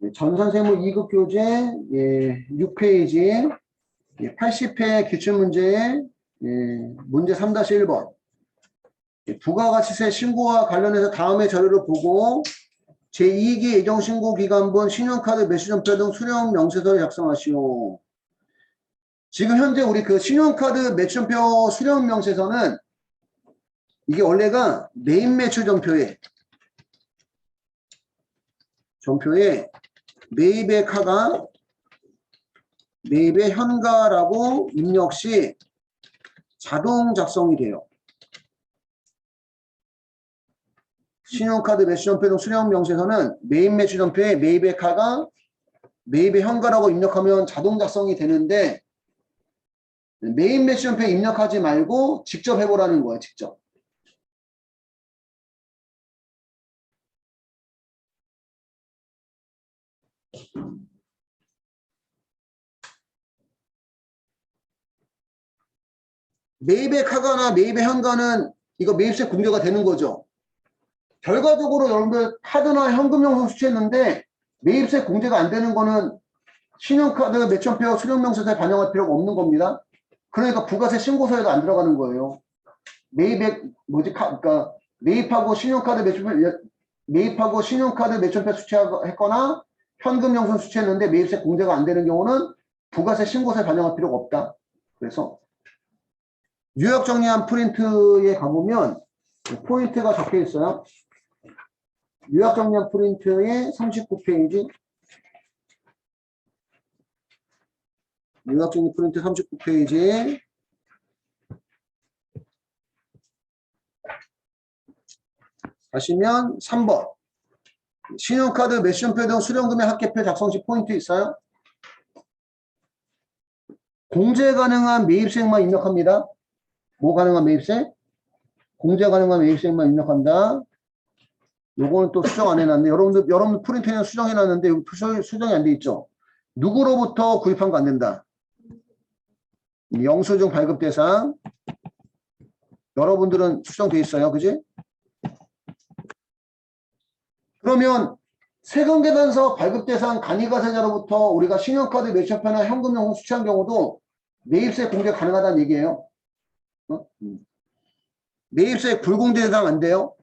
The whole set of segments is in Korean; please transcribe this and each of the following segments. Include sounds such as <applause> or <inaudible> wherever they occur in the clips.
네, 전산세무 2급 교재 예, 6페이지 예, 80회 기출문제의 예, 문제 3-1번 예, 부가가치세 신고와 관련해서 다음의 자료를 보고 제2기 예정신고 기간본 신용카드 매수전표 등 수령 명세서를 작성하시오. 지금 현재 우리 그 신용카드 매출전표 수령 명세서는 이게 원래가 메인 매출 전표에 전표에 매입의 카가 매입의 현가라고 입력 시 자동 작성이 돼요. 신용카드 매출전표 등 수령 명세서는 매입 매출전표에 매입의 카가 매입의 현가라고 입력하면 자동 작성이 되는데 매입 매출전표에 입력하지 말고 직접 해보라는 거예요. 직접. 매입의 카가나 매입의 현가는 이거 매입세 공개가 되는 거죠. 결과적으로 여러분들 카드나 현금용서 수취했는데 매입세 공제가 안 되는 거는 신용카드 매천표 수령명세서에 반영할 필요가 없는 겁니다. 그러니까 부가세 신고서에도 안 들어가는 거예요. 매입액 뭐지 카 그러니까 매입하고 신용카드 매천표 매입하고 신용카드 매천표 수취했거나 현금용서 수취했는데 매입세 공제가 안 되는 경우는 부가세 신고서에 반영할 필요가 없다. 그래서 유역 정리한 프린트에 가보면 포인트가 적혀 있어요. 유학 정리한 프린트의 39페이지 유학 정리 프린트 39페이지에 가시면 3번 신용카드 매션표 등 수령금액 합계표 작성 시 포인트 있어요? 공제 가능한 매입세액만 입력합니다. 뭐 가능한 매입세? 공제 가능한 매입세액만 입력한다. 요거는 또 수정 안 해놨네. 여러분들, 여러분들 프린트에는 수정해놨는데, 수정이 안 돼 있죠? 누구로부터 구입한 거 안 된다. 영수증 발급 대상. 여러분들은 수정돼 있어요. 그지? 그러면 세금 계산서 발급 대상 간이가세자로부터 우리가 신용카드 매출표나 현금용품 수취한 경우도 매입세 공개 가능하다는 얘기예요. 어? 음. 매입세 불공제 대상 안 돼요?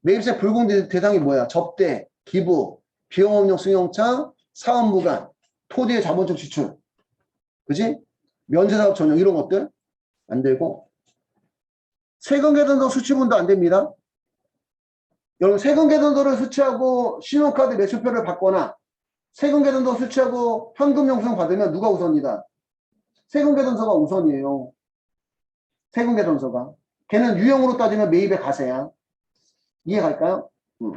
매입세 불공제 대상이 뭐야? 접대, 기부, 비용업용 승용차, 사업무관, 토지의 자본적 지출. 그지? 면제사업 전용 이런 것들 안 되고 세금 계산서 수취분도 안 됩니다. 여러분 세금 계산서를 수취하고 신용카드 매출표를 받거나 세금 계산서 수취하고 현금 영수증 받으면 누가 우선이다? 세금 계산서가 우선이에요. 세금 계산서가. 걔는 유형으로 따지면 매입의 가세야. 이해 갈까요? 음.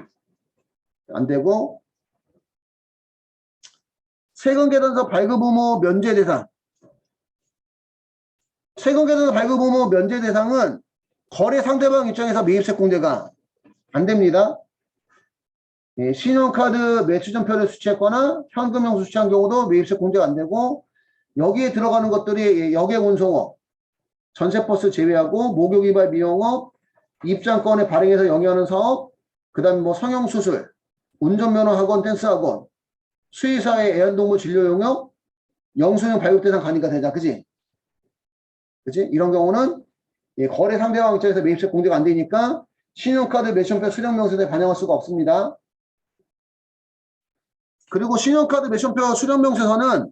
안 되고 세금 계산서 발급 의무 면제 대상 세금 계산서 발급 의무 면제 대상은 거래 상대방 입장에서 매입세 공제가 안 됩니다. 예, 신용카드 매출전표를 수취했거나 현금용 수취한 경우도 매입세 공제가 안 되고 여기에 들어가는 것들이 예, 여객 운송업, 전세버스 제외하고 목욕 이발 미용업, 입장권에 발행해서 영위하는 사업, 그 다음에 뭐 성형수술, 운전면허 학원, 댄스 학원, 수의사회 애완동물 진료 용역, 영수증 발급대상 가니까 되자. 그지? 그지? 이런 경우는 예, 거래 상대방 입장에서 매입세 공제가 안 되니까 신용카드 매천표 수령명세서에 반영할 수가 없습니다. 그리고 신용카드 매천표 수령명세서는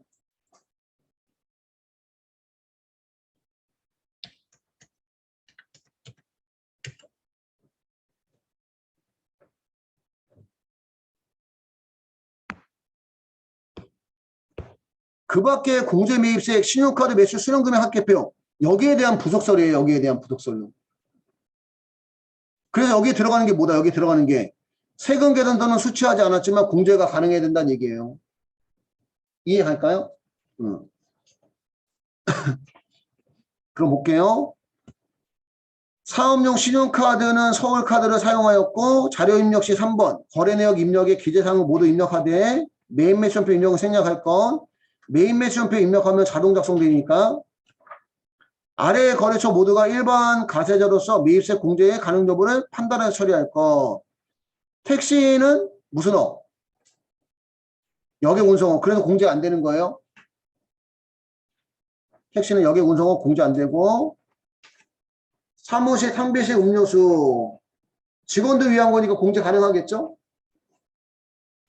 그 밖에 공제 매입세액, 신용카드 매출 수령금액 합계표 여기에 대한 부속설이에요. 여기에 대한 부속설로. 그래서 여기에 들어가는 게 뭐다? 여기 들어가는 게 세금 계산서는 수취하지 않았지만 공제가 가능해야 된다는 얘기예요. 이해할까요? 응. <coughs> 그럼 볼게요. 사업용 신용카드는 서울카드를 사용하였고 자료 입력 시 3번 거래 내역 입력에 기재사항을 모두 입력하되 메인 매션표 입력을 생략할 건 메인 매션표 입력하면 자동 작성되니까 아래 거래처 모두가 일반 가세자로서 매입세 공제의 가능 여부를 판단해서 처리할 것. 택시는 무슨 업? 여객 운송업. 그래서 공제 안 되는 거예요. 택시는 여객 운송업 공제 안 되고 사무실 탕비실 음료수 직원들 위한 거니까 공제 가능하겠죠?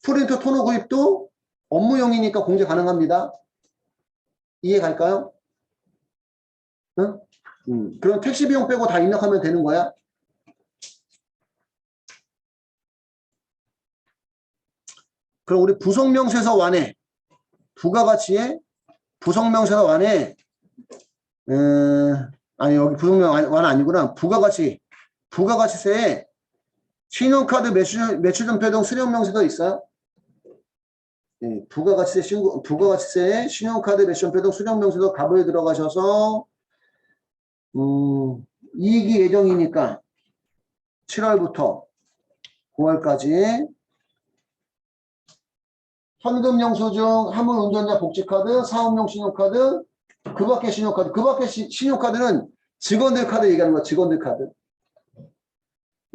프린터 토너 구입도 업무용이니까 공제 가능합니다. 이해 갈까요? 응? 음, 그럼 택시 비용 빼고 다 입력하면 되는 거야? 그럼 우리 부속명세서 완해 부가가치에 부속명세서 완해 음, 아니 여기 부속명 완- 완 아니구나 부가가치 부가가치세에 신용카드 매출 매출전폐 등 수령명세서 있어요? 예, 부가가치세 신고 부가가치세에 신용카드 매출전폐 등 수령명세서 갑을 들어가셔서 음, 이익이 예정이니까 7월부터 9월까지 현금용 수중 화물 운전자 복지카드, 사업용 신용카드, 그 밖에 신용카드, 그 밖에 시- 신용카드는 직원들 카드 얘기하는 거야, 직원들 카드.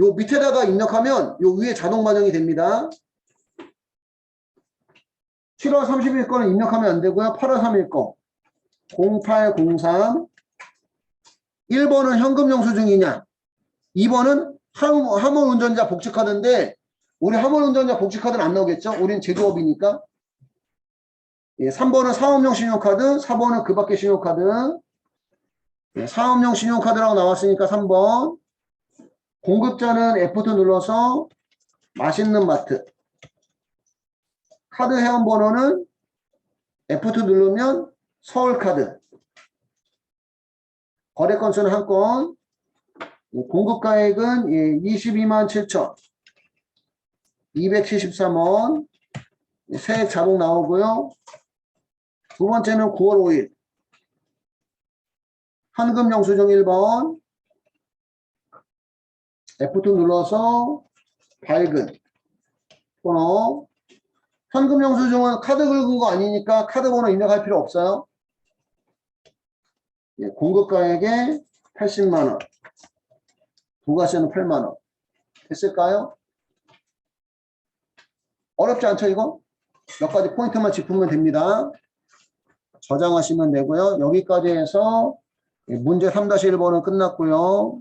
요 밑에다가 입력하면 요 위에 자동 반영이 됩니다. 7월 30일 거는 입력하면 안 되고요. 8월 3일 거. 0803. 1번은 현금 영수증이냐? 2번은 화물, 운전자 복지카드인데 우리 화물 운전자 복지카드는 안 나오겠죠? 우리는 제조업이니까. 예, 3번은 사업용 신용카드, 4번은 그 밖에 신용카드. 예, 사업용 신용카드라고 나왔으니까 3번. 공급자는 F2 눌러서 맛있는 마트. 카드 회원 번호는 F2 누르면 서울카드. 거래 건수는 한 건. 예, 공급 가액은 예, 22만 7천. 273원. 예, 세액 자동 나오고요. 두 번째는 9월 5일. 현금 영수증 1번. F2 눌러서 밝은 번호. 현금 영수증은 카드 긁은 거 아니니까 카드 번호 입력할 필요 없어요. 예, 공급가액에 80만원. 부가세는 8만원. 됐을까요? 어렵지 않죠, 이거? 몇 가지 포인트만 짚으면 됩니다. 저장하시면 되고요. 여기까지 해서 예, 문제 3-1번은 끝났고요.